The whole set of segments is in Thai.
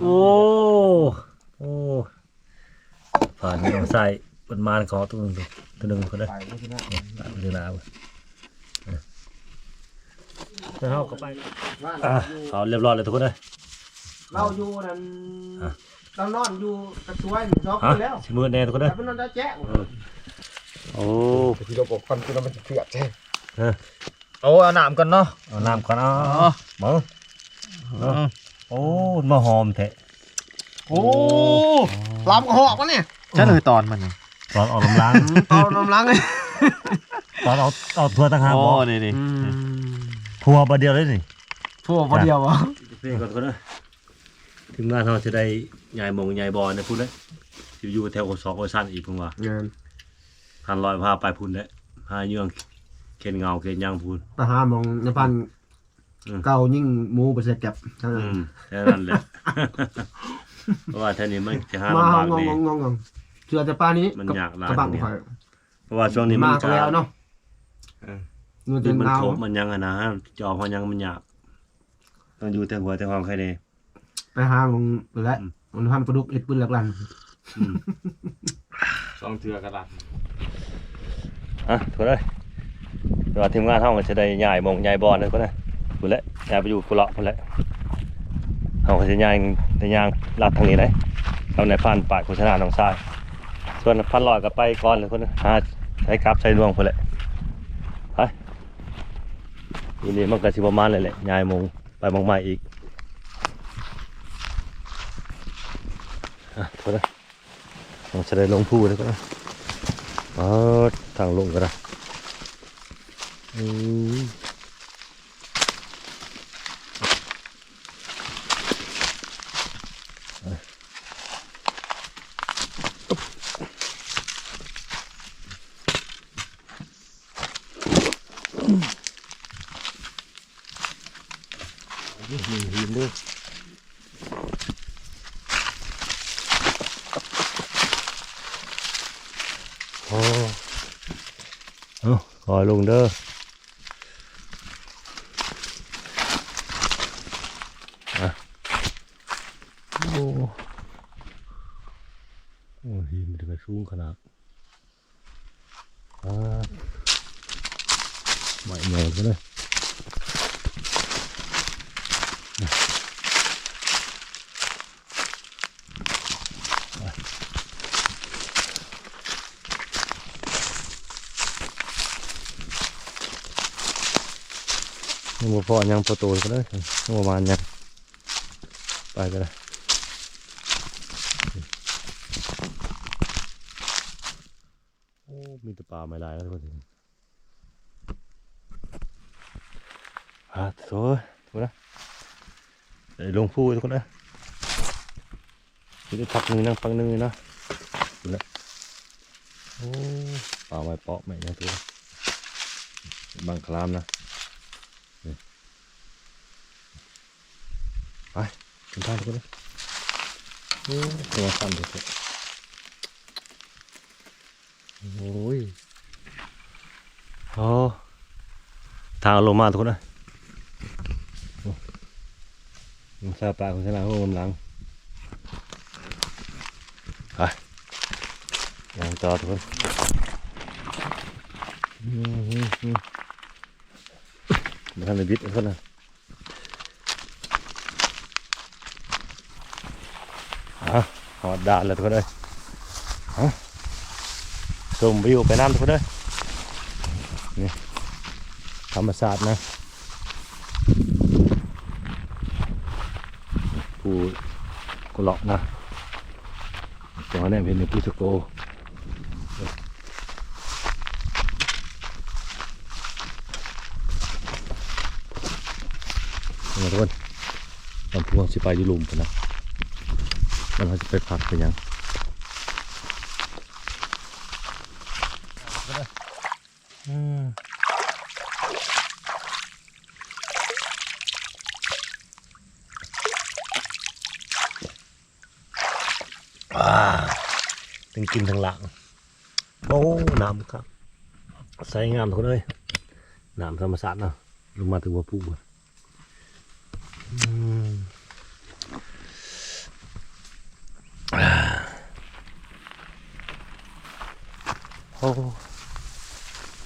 โอ้โอ้ผ่านเอาใส่บนมานของตัวหนึงดูตัวหนึงก็ได้ไปก็ชนะตามเรื่องราวแล้วเราก็ไปว่าอะเอาเรียบร้อยเลยทุกคนเลยเราอยู่นั่นอะเรานอนอยู่กระชวยนี่สองฮะคืนแล้วชิมือแน่ทุกคนเลแต่ยเป็นนอนได้แจ๊ะโอ้พี่เราบอกคนคือเราไม่เสียบใช่เออเอาเอาน้ำกันเนาะเอาน้ำก่อนเอาอ๋อหมอเอา โอ้มาหอมแท้โอ้ลำกระหอกวะเนี่ยจะเลยตอนมันนี่ตอนออกกำลังเอาน้ำล้างเลยตอนเอาเอาทัวร์ต่างหากโอ้บอกนี่นี่ทัวร์ประเดียวเลยนี่ทั่วพอเดียววะพี่ก่อนก็ได้ถึงงานเราจะได้ยายมงยายบอลนะพูดเลยจะอยู่แถวโอซอกโอซันอีกเพิ่งว่าเงินพันลอยพาไปพูนได้พาเยื่องเข็นเงาเข็นยางพูนทหารมองในพัน อืม เก่ายิ่งหมูไปเสียบจับเท่าอืนั้นมแค่นั้นแหละ เพราะว่าแท่นี้มันจะหามาลำบากงงดี งงงงเชื่อแต่ป้านี้มันอยากหลายกระบังเนี่ยคอยเพราะว่าช่วงนี้มันมากแล้วเนาะเออเงินดิเต็นมมันเงาโถมมันยังอะนะจอพอยังมันยากต้องอยู่แต่หัวแต่ห้องแค่นี้ไปหามองและอืม มันพันปลาดุกเอ็ดปืนหลักลันอืม สองเทือกระดาษอะถูกเลยเดี๋ยวทีมงานห้องก็จะได้ย้ายมงย้ายบอลเลยก็ได้ พูดแล้วย้ายไปอยู่กุเลาะพูดแล้วเขาก็จะย้ายจะย้างลัดทางนี้เลยเอาในพันป่ายโฆษณาหนองทราย ส่วนพันลอยก็ไปก่อนเลยคนนหาใช้กราฟใช้ดวงพูดแล้วไปทีนี้มันก็สิประมาณเลยแหละยายมงไปมองใหม่อีกอะถูกเลยเราจะได้ลงผู้เลยก็ได้เออทางลงก็ได้อืม นี่หินด้วยโอ้เอาขอลงเด้ออะโอ้โอ้หินมันจะไปสูงขนาดอ่าไม่เหนื่อยกันเลย ยังบ่พอยังประตูก็ได้ยังประมาณยังไปก็ได้โอ้มีแต่ป่าไม่ลายแล้วทุกคนอะโถ่ทุกคนนะลงพูทุกคนนะมีแต่พักหนึ่งนั่งพักหนึ่งนะดูนะโอ้ป่าไม้เปาะไม่ยังตัวบางคลามนะ คุณท่านทุกคนเลยโอ้ตัวสั่นเลยครับโอ้ยโอ้ทางลงมาทุกคนนะโอ้มันซาปลาของฉันนะโอ้กำลังไปยังต่อทุกคนอืมอืมอืมมันทำในบิดทุกคนนะ อะ หอดด่านแล้วทุกคนเลยชมวิวไปน้ำทุกคนเลยนี่ธรรมศาสตร์นะผู้กุหลอกนะตอนนี้เป็นผู้สโกทุกคนตอนพวงสิไปยุลุมกันนะ แล้วเราจะไปพักไปยังอืมอ่าทั้งกินทั้งหลังโอ้น้ำครับ ใส่งามทุกคนเลยน้ำธรรมศาตร์เนะลงมาถึงว่าปพักไปยัง À, เ à, อืมอาอืมออืม อ้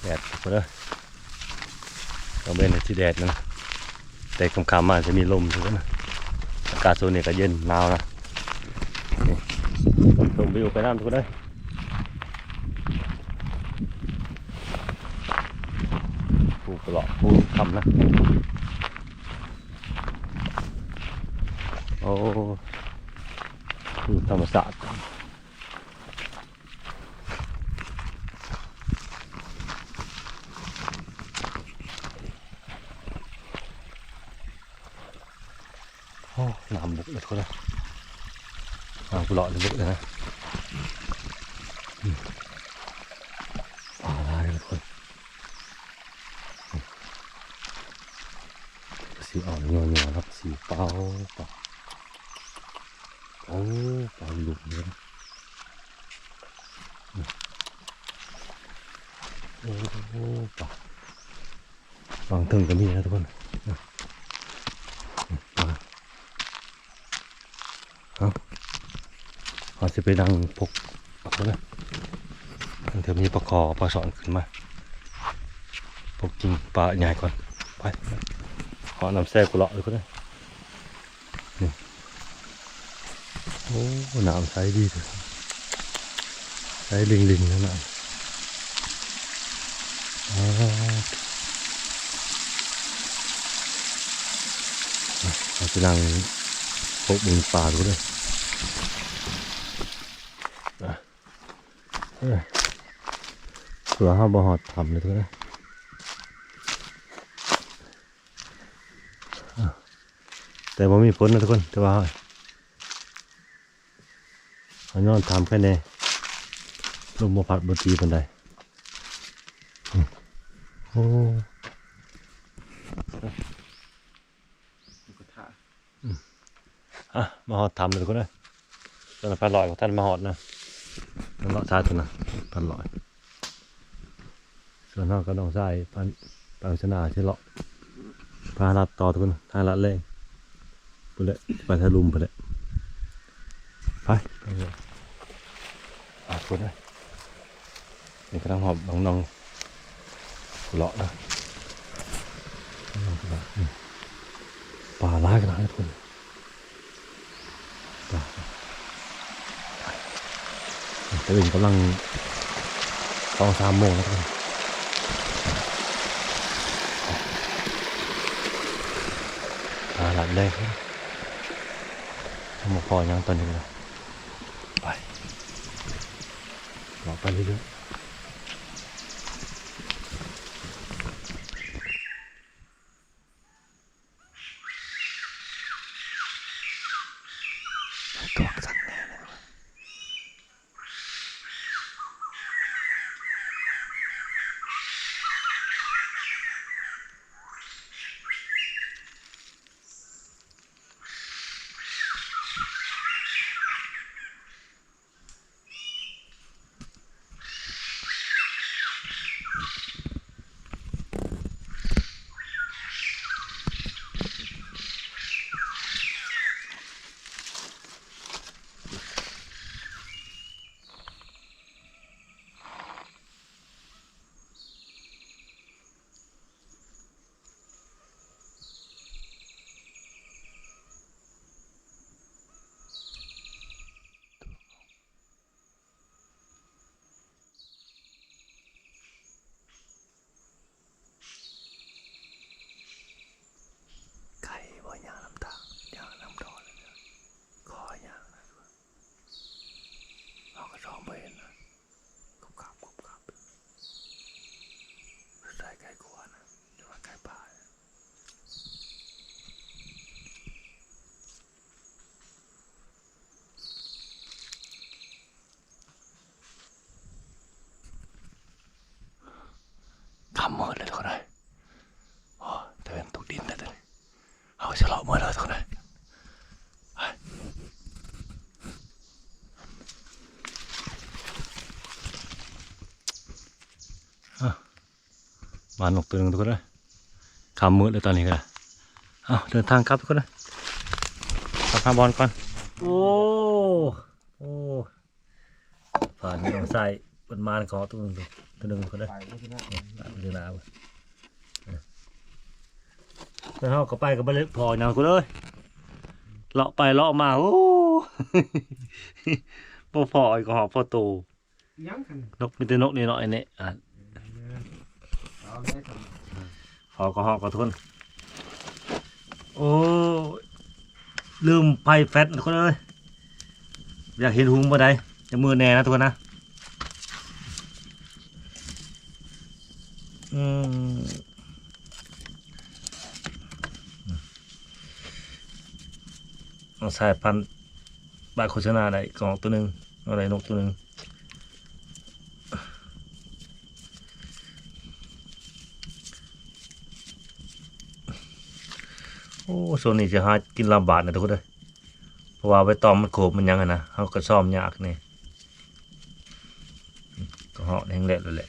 แดดไปเลยเราเป็นที่แดดนะแต่คำคำๆมาจะมีลมทุกนะอากาศโซนเนี้ก็เย็นหนาวนะนี่ชมวิวไปน้ำทุกคนเลยปูกระหลอกปูคำนะโอ้ธรรมศาสตร์ น้ำบุกเลยคนลยน้ำกุหลาบเลยบุกเลยนะมปลาลายเลยคนสีอ่อนเงัวงัวครับสีเปล่าเปล่าโอ้ปลาหลุมเลยโอ้โหปลาบางถึงก็มีนะทุกคนอืมอืมปลา เขาจะไปดังพกเอาเลยมันจะมีปลาคอปลาสอนขึ้นมาพกกินปลาใหญ่ก่อนไปขอนำแซ่กุเลาะเลยก็ได้นี่โอ้น้ำใสดีเลยใสลิงลิงนั่นน่ะเราจะนั่งพกบุญปลาดูเลย เผื่อห้าบ่หอดทำเลยทุกคนะแต่ว่ามีผลนะทุกคนแต่ว่าเขาย้อนทำแค่นี้ลมบ่พัดบตีปันใดอืมโอ้อะมาหอดทำเลยทุกคนเลยตอนนั้นพันลอยของท่านมาหอดนะ นั่นเลาะชาตัวนะพันลอยส่วนนอกก็ต้องใส่ปันปังชนาที่เลาะพาลัดต่อทุกคนทาลัดเล่งไปเลยไปทะลุมไปเลยไปไปเลยอาคนเลยนี่ก็ต้องหอบน้องๆเลาะนะน้องๆเลาะอืมป่าร้ายกันนะทุกคนป่าแตื่นกำลังตอนสามโมงแล้วทุกคนหาหลับได้ครับทำหมกพอยังตอนนี้เลยไปรอไปเรื่อยๆ มานกตัวหนึ่งทุกคนเลยคำมืดเลยตอนนี้ก็เอาเดินทางครับทุกคนเลยขับข้าบอลก่อน โอ้โอ้ผ่านไม่ต้องใส่มันมานขอตัวหนึงตัวหนึงก็ได้ไปไม่ใช่นะตามเวลาแล้วเขาก็ไปกับไปเลยพออย่างกูเลยเลาะไปเลาะมาโอ้พอพอไอ้ก็หอบพอตยังกันนกมีแต่นกนี่เนาะไอ้เนี่ย อะเอาได้กันหอบก็หอบก็ทน โอ้ ลืมไพ่แฟตคนเลยอยากเห็นหุงบ่ได้จะมือแน่นะทุกคนนะ อืมเอาสายพันธุ์บาโฆษณาได้กล่องตัวหนึ่งอาอะไรนกตัวหนึ่ง โอ้โซนนี้จะหากินลำบากนะทุกคนเลยเพราะว่าไปตอมมันโขบมันยังไงนะเขาก็ซ่อมยากนี่ก็เหาะแห้งแหละเลยแหละ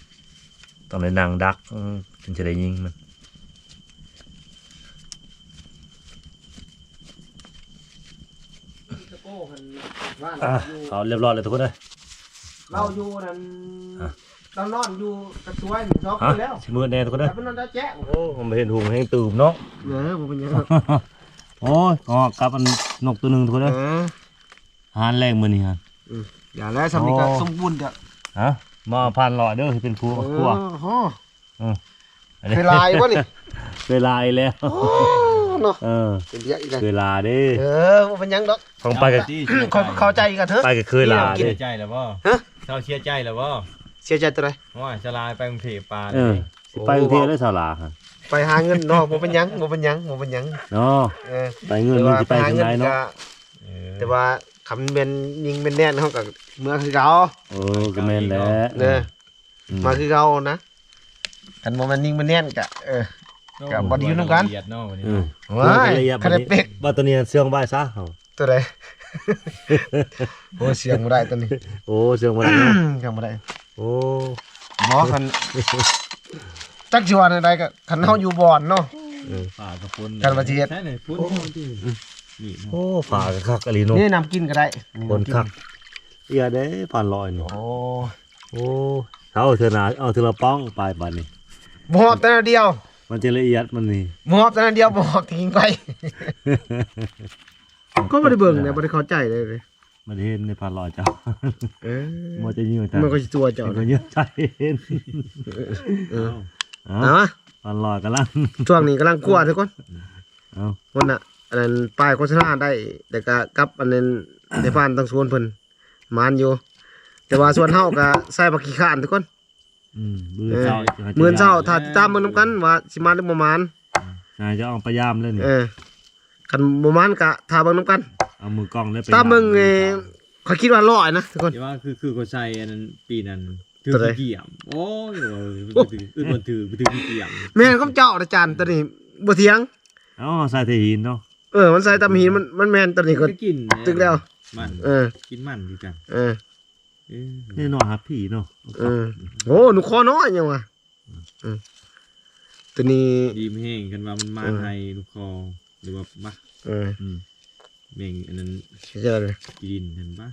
ต้องในนางดักอืมถึงจะได้ยิงมันตะโก้กันว่าอะอยู่เอาเรียบร้อยเลยทุกคนเลยเราอยู่นั่นอะเรานอนอยู่กระชวยหนึ่งสองฮะคืนแล้วชิมือแน่ทุกคนเลยแต่เป็นนอนตาแจ๊ะโอ้ผมไปเห็นหุงแห้งตื่มเนาะเออผมเป็นยังไง โอ้ยก็กลับอันนกตัวหนึ่งทุกคนเอเลยอหานแรงมือนี่ฮะอย่าแล้วสำนีก็โอ้สมบูรณ์เด้อฮะมาพันหล่อเด้อที่เป็นครูเอครัวอฮะอันนี้เวลาอีกวะนี่เวลาอีกแล้วโอ้เนาะเออเป็นเยอะอีกเลยเวลาเด้เออบ่เป็นหยังดอกของไปกับเข้าเข้าใจกันเถอะไปกับเคยลาเสีเด้ยใจแล้วบ่ฮะเจ้าเสียใจแล้วบ่เสียใจตัวไหนว่าจะลายไปกรุงเทพปานเออสิไปกรุงเทพแล้วสาวลาฮะ ไปหาเงินเนาะบ่เป็นหยังบ่เป็นหยังบ่เป็นหยังเนาะเออไปเงินมันสิไปทางไหนเนาะเออแต่ว่าคำเป็นยิงเป็นแน่นเฮาก็เมื่อคือเก่าโอ้ก็แม่นแหล้วเด้อมาคือเขานะกันบ่แมันนิ่งมันแน่นกะเออกับบอดี้อยู่นำกันละเอียดเนาะวันนี้อืมว้ายละเอียดคะแนนเป๊กบัดตัวนี้เสื่องใบซะเฮาตัวใดโอ้เสียงบ่ได้ตัวนี้ โอ้เสื่องบ่ได้เนาะเสียงบ่ได้โอ้บ่คัน จักสิว่าใดก็คันเฮาอยู่บ่อนเนาะป่ากระปุนกันว่าสิเฮ็ดใช่เลยปุ้นนี่โอ้ฝากคักอลีเนาะนี่น้ำกินก็ได้คนคักเอียเด้พันลอยนี่โอ้โอ้เอาเถอะนะเอาเถอะละป้องไปบัดนี้บ่ฮอบแต่นาเดียวมันจะละเอียดมันนี่บ่ฮอบแต่นาเดียวบ่ฮอบทิ้งไป ก็บ่ได้เบิ่งเนี่ยบ่ได้เข้าใจเลยเลยมันเห็นในพันลอยเจ้าเออมันจะยิงจ้ามันก็สิตัวเจ้ามันก็นะเยอะใจเห็น เออ เอาเอามาพันลอยกันลัง ช่วงนี้กำลังคั่วทุกคนเอาวันน่ะอันนั้นป้ายโฆษณาได้ แต่ก็กับอันนั้นในบ้านตั้งสวนเพิ่นมานอยู่ แต่ว่าส่วนเฮาก็ใส่บักขี้ข้านทุกคน อืมมือเช้ามื้อเช้าถ้าติดตามมื้อนำกันว่าสิมาหรือบ่มานนายจะเอาพยายามเลยนี่เออคันบ่มานก็ถ้าเบิ่งนำกัน เอามือกล้องเลยไปตามเบิ่งเออข้อยคิดว่าร้อยนะทุกคน เดี๋ยวว่าคือคือเขาใช้อันนั้นปีนั้น ถือตัวใดเกี่ยมโอ้ยว่าถืออึดบ่ถือบ่ถือเกี่ยมแม่นคำเจ้าอาจารย์ตัวนี้บ่เถียงเอาใส่เทหินเนาะเออมันใส่ตามหินมันมันแม่นตัวนี้ก็ก็กินนะตึกแล้วมันเออกินมันดีจังเออเออแน่นอนครับพี่เนาะเออโอ้หนูคอน้อยยังวะอืมตัวนี้ดีไม่แห้งกันว่ามันมาเออไทยลูกคอหรือว่ามาเอออืมเม่งอันนั้นเสียใจเลยกินเห็นปะ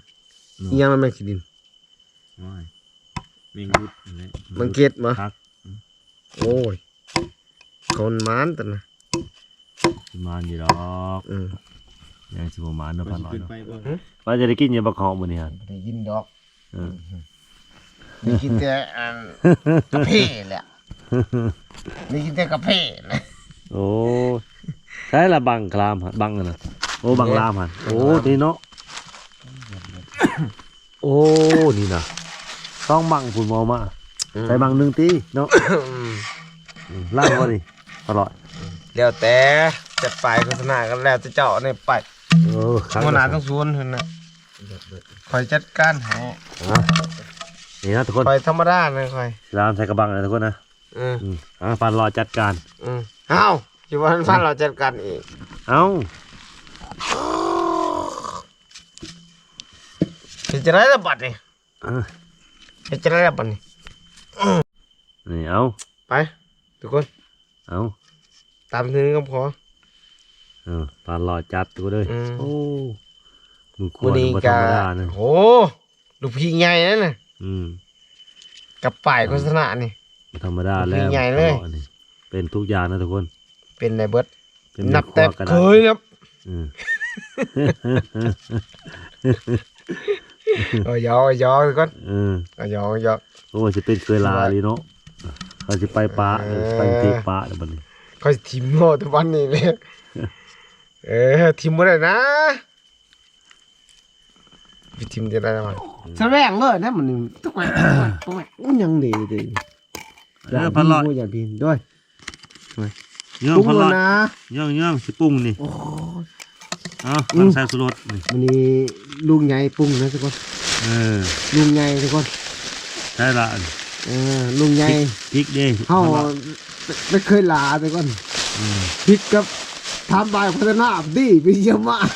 อิหยังมันแม่งสิดินว้าย เม่งรุดอันนั้นมันเก็ดมาครับโอ้ยคนมานตัวนะประมาณนี้ดอกอืมยังสิประมาณเนาะพันลอยขึ้นเนาะไปบ่ว่าจะได้กินยาบักหอมมื้อนี้ฮะได้ยินดอกเออได้กินแต่อันกาแฟแหละได้กินแต่กาแฟนะโอ้ใช่ละบังคลามฮะบังอะนะโอ้บังลามฮะโอ้นี่เนาะโอ้นี่นะ ต้องบังฝุ่นมอมาใส่บังหนึ่งตีเนาะอืมอืมล่างก็ดิอร่อยแล้วแต่จัดไปโฆษณากันแล้วจะเจ้าในไปเออครั้งโฆษณาละต้องสวนเพิ่นน่ะคอยจัดการให้อะนี่นะทุกคนคอยธรรมดานะคอยรามใส่กระบังนะทุกคนนะอืมอืมอะปันรอจัดการอืมเอ้าอยู่ว่าพันเราจัดการเองเอ้าเห็นจะได้ระบัดนี่ อะเห็นจะได้ระบัดนี่นี่เอาไป ทุกคน เอาตามนี้ก็พอเออปันรอจัดตัวเลยอืมโอ้มือควันนนี้บ่ธรก็รมดานะโหลูกพี่ใหญ่นั่นน่ะอืมกับป้ายโฆษณานี่ธรรมดาแล้วใหญ่เลยอันนี้เป็นทุกอย่างนะทุกคน เป็นในเบิดเป็นนับแต่ข้อกระเคดาษยครับอืม เอายอกเอายอกทุกคนเออเอายอกเอายอกโอ้จะเป็นเคยลาลีเนาะเขาจะไปปะเออไปตีปะเดี๋ยวบัดนี้เขาสิทิมโง่ทุกวันนี้เลยเออทิมบ่ได้นะไปทิมจะได้มั้ยแสดงเลยนะมันนี่ทุกวันทุกวันมันยังดีดีเออพันลอยอย่างดีด้วยย่องตุ้งพันลแล้อวยนะย่องย่องสิปรุงนี่โอ้เอ้ามันใส่สุรสนี่มันนี่ลุงใหญ่ปรุงนะทุกคนเออลุงใหญ่ทุกคนใช่ละเออลุงใหญ่พริกเด้เฮาพันลอยไม่เคยลาทุกคนอืมพริกกับทำใบพัฒนาดีไปเยี่ยมมาก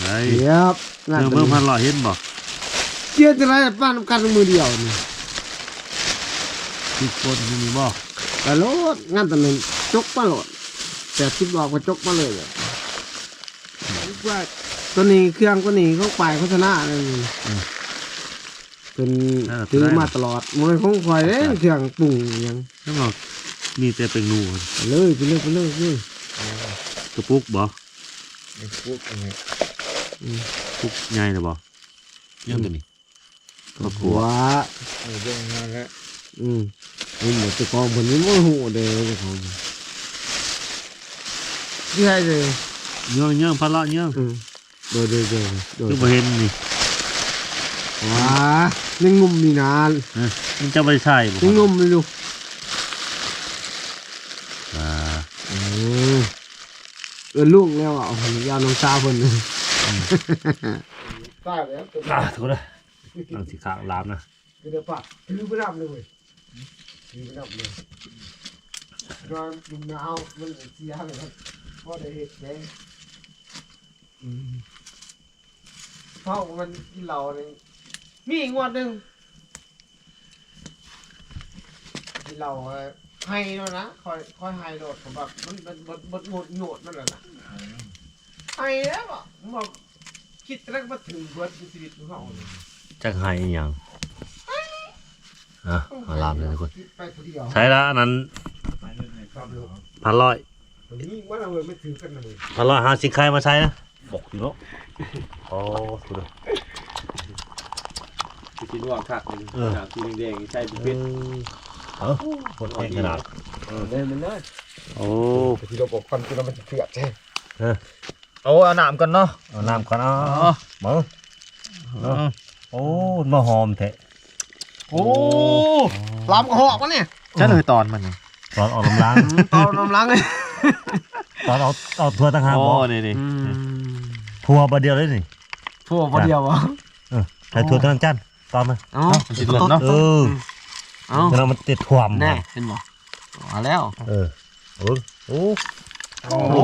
ไหนเดี๋ยวงานเมื่อตัวเมื่อพันี้นลอยเห็นบ่เชี่ยจะไรป้านกันมือเดียวนี่พริกป่นนี่มีบ่กระโลดงานตอนนั้นจกมาโหลดแต่ทิบดอกก็จกมาเลยอะ ว่าตัวนี้เครื่องตัวนี้เขาไปโฆษณาอะไรนี่เป็นซื้อมาตลอดมันของข่อยเด้เครื่องปรุงอหยังแล้วบอกมีแต่เป็นนูไปเลยไปเลยไปเลยไปเลยกระปุกบ่พวกนี้ปุกใหญ่นะบ่ยังตัวนี้ก็กลัหัววอืมนี่หมดตัวกองผลนี้มันหูเด้อเจ้าของที่ให้เลย ย่องย่องพันลอยย่องอืมโดยโดยโดยโดยคือบ่เห็นนี่ว้ายังงุ่มนี่นานเออมันจะบ่ได้ใช่บ่ยังงุ่มเลยลูกอ่าเออเออลูกแล้วอะเอายาน้องสาวเพิ่นตายแล้วตัวอ่าถูกแล้วตั้งสิข้างลามนะเดี๋ยวปะถือไปรับเลยเว้ยถือไปรับเลยนอนดุมหนาวมันเสียเลยครับพอได้เห็ดแดงอืม เพราะมันกินเหล้าเนี่ยมีอีกงวดหนึ่งกินเหล้าเอ่อให้แล้วนะคอยคอยให้โดดผมแบบมันมันมันมันโงดโงดมันแหละนะให้แล้วอะผมบอกคิดแล้วก็มาถึงเบิร์ดชีวิตของเขาเลยจักให้อีหยังอะเอาลามเลยทุกคนคิดไปคนเดียวใช้ละอันนั้นครับลูกพันร้อยวันนี้ว่าเราเลยไม่ถือกันเลย พันร้อยหาสิใครมาใช้นะ บอกอยู่เนาะโอ้ถูกแล้วกินว่าคักเลยเออกินแดงๆใช่เป็นเอเพชรอเออหมดแรงขนาดเล่นมันเลยโอ้ที่เราบอกกันคือเราไม่เถื่อนใช่โอ้เอาน้ำกันเนาะเอาน้ำก่อนเอาเอามาเอาโอ้มาหอมแท้โอ้ลามกระหอกวะเนี่ยจะเลยตอนมันนี่ตอนออกกำลังเอาน้ำล้างเลยตอนเอาเอาทัวร์ต่างหากโอ้บ่นี่นี่ ทัวร์ประเดียวเลยนี่พวกคนเดียววะใช้ทัวร์ทั้งจันตอนมาอ๋อสิหล่นเนาะ เออเอาแล้วมันติดถ่วมแน่เห็นบ่มาแล้ว เออโอ้โอ้โอ้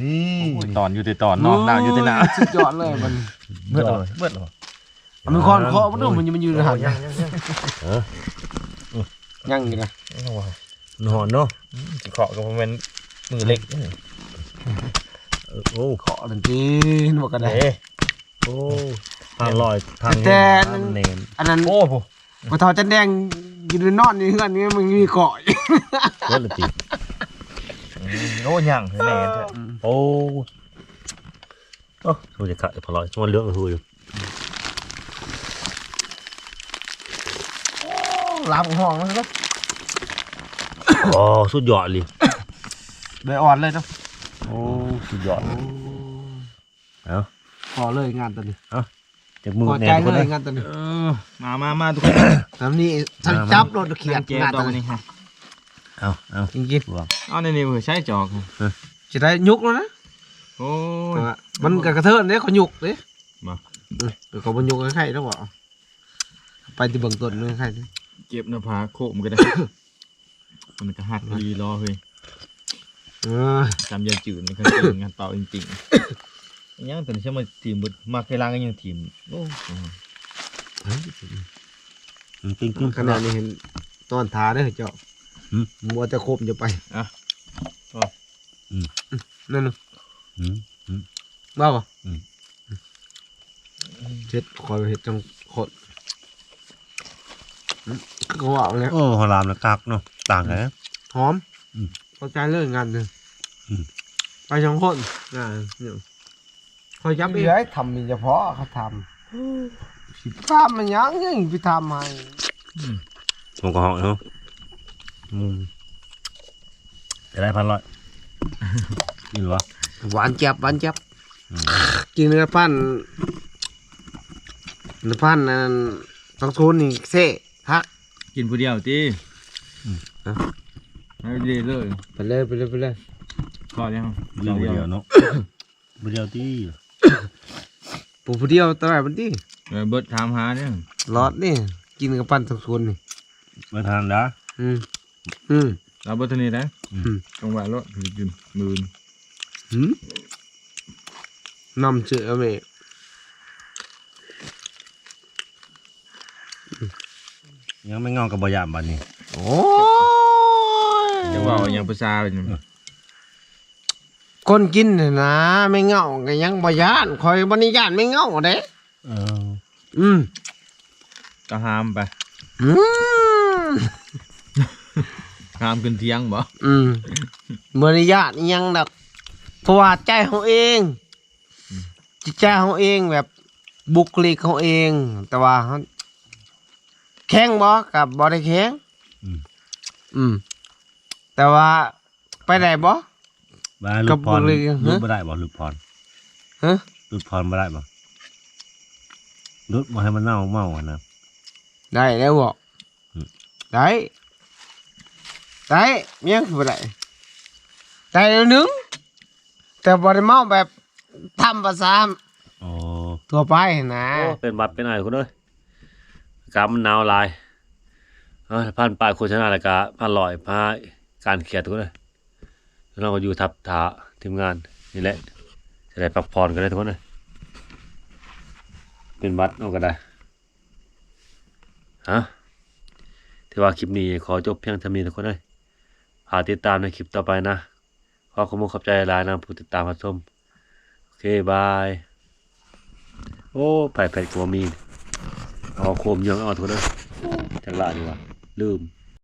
นี่ตอนอยู่แต่ตอนเนาะหนาวอยู่แต่หนาวสุดยอดเลยมันเบิดเลยเบิดเลยมันคอนเคาะมันดูมันมันยืนหันเออยังอยู่นะนอนเนาะสิขอกับมันมือเล็กเออ โอ้เคาะดันจีนบอกกันได้เด้โอ้ทางลอยทางแต่ทางเนนอันนั้นโอ้โหมาทอจันแดงยืนนอนนี่เพื่อนนี่มันมีเกาะเลิศเลยติโอ้ยังแน่แท้โอ้โอ้ดูจะขาดพลอยมันเลือกหูอยู่ลามห้องแล้วนะโอ้สุดยอดเลยใบอ่อนเลยเนาะ โอ้สุดยอดเอาขอเลยงานตอนนี้จากมือขอแนใจนคนเลนั้ยนงานตอนนี้เออมามามาทุกคนแล้วนี่ฉันจับรถเขียนเกมงานตตออนนนี้นี้ฮะเอาเอาจริงเอาในนี้เว้ยใช้จอกๆจะได้ยุกแล้วนะโอ้ยแต่ว่ามันกระเทินเนี่ยเขายุกเลยมาเดี๋ยวเขาบรรยุกให้ใครแล้วบอกไปที่เบื้องต้นเลยใครเนี่ยเก็บหน้าผากโคมกันได้มันก็หักลีรอเฮ้ยเออ จำยาจืดมันก็จริงงานเต่าจริงๆอันยังแต่นี่ใช่มาทีมบดมาเคยล้างกันยังทีมโอ้โหจริงจริงขนาดนี้เห็นตอนท้าได้อเจ้าหืมมัวจะครบจะไปอะนั่นน่ะอืมบ้าป่ะอืมเช็ดคอยเห็ดจังขดก็ว่าเนี่ยโอ้หอรามนะกักเนาะต่างกันนะหอม อืมเข้าใจเรื่องงานเลยอืม ไปสองคนนะเนี่ยคอยจับเอ้ยทำมีเฉพาะเขาทำสิทำมันยังยังไปทำให้ผมก็เหาะเนาะอืมจะได้พันร้อยกินหรอวะหวานจับหวานจับอืมกินเนื้อพันธุ์เนื้อพันธุ์นั่นต้องทุนนี่เซ่ฮักกินผู้เดียวติ ฮะไม่ได้เลยไปเลยไปเลยไปเลยพอแล้วเดียวเดียวเนาะเดียวที่ปูผู้เดียวตลอดมันดิเออเบิดถามหาเนี่ยรอดนี่กินกับปั้นต้องทุนนี่มาทานนะอืมอืมเราเบิดเท่านี้นะอืมจังหวะรถถือกินหมื่นหืมนำเชื่อไหมยังไม่งอกกับบะยามบันนี้โอ้ย จังหวะเอาอย่างภาษาเป็นคนกินน่ะนะไม่เหงาก็ยังบ่ยานคอยบ่นิยานไม่เหงาเด้เอออืมก็ห้ามไปอืมห้ามขึ้นเที่ยงบ่อืมบ่นิยานอิหยังดอกเพราะว่าใจเขาเองจิตใจเขาเองแบบบุคลิกเขาเอง แต่ว่าเขาแข็งบ่กับบ่ได้แข็งอืมอืม แต่ว่าไปได้บ่บ้าลูกพรกับบุรีฮะลูกบ่ได้บ่ลูกพรฮะลูกพรบ่ได้บ่ลูกบ่ให้มันเน่าเมาอะนะได้แล้วบ่อืมได้ได้เมียงคือบ่ได้ได้แล้วหนึงแต่บ่ได้เมาแบบทำภาษาโอ้ทั่วไปนะเป็นบัตรเป็นอะไรคุณเอ้ยกามันหนาวหลายเอ้ยพันปลายโฆษณาแล้วก็พันลอยพา การเขียนทุกคนเลยเราก็อยู่ทับถาทีมงานนี่แหละจะได้พักผ่อนกันได้ทุกคนเลยเป็นบัตรเอาก็ได้ฮะที่ว่าคลิปนี้ขอจบเพียงเท่านี้ทุกคนเลยหาติดตามในคลิปต่อไปนะขอขอบคุณขอบใจหลายนะผู้ติดตามรับชมโอเคบายโอ้ไผ่แผ่นกลัวมีเอาโคมยังเอาทุกคนเลยจังละดีกว่าลืม